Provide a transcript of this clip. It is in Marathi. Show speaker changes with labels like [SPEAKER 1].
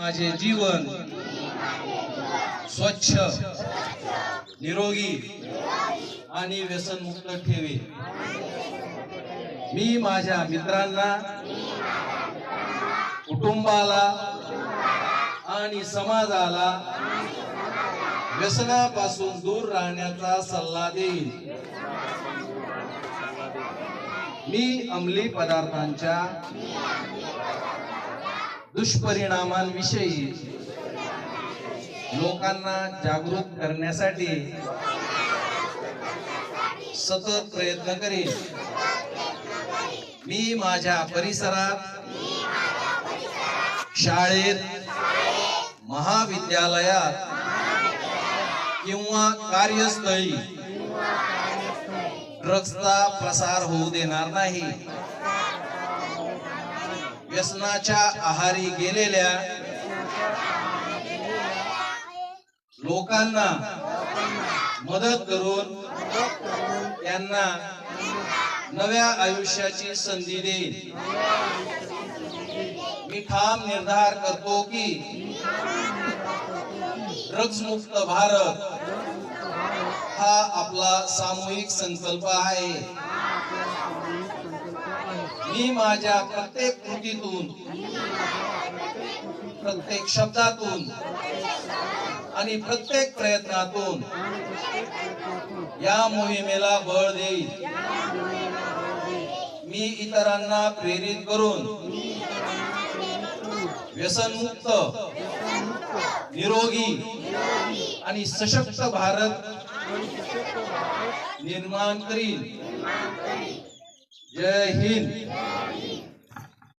[SPEAKER 1] माझे जीवन स्वच्छ निरोगी आणि व्यसनमुक्त ठेवे मी माझ्या मित्रांना कुटुंबाला आणि समाजाला व्यसनापासून दूर राहण्याचा सल्ला देईन. मी अंमली पदार्थांच्या दुष्परिणामांविषयी लोकांना जागृत करण्यासाठी सतत प्रयत्न करीन. मी माझ्या परिसरात शाळेत महाविद्यालयात किंवा कार्यस्थळी ड्रग्सचा प्रसार होऊ देणार नाही. व्यसनाच्या आहारी गेलेल्या लोकांना मदत करून त्यांना नव्या आयुष्याची संधी देईल मी ठाम निर्धार करतो की ड्रग्ज मुक्त भारत हा आपला सामूहिक संकल्प आहे. मी माझ्या प्रत्येक कृतीतून प्रत्येक शब्दातून आणि प्रत्येक प्रयत्नातून या मोहिमेला बळ देईल मी इतरांना प्रेरित करून व्यसनमुक्त निरोगी आणि सशक्त भारत निर्माण करील جاهل.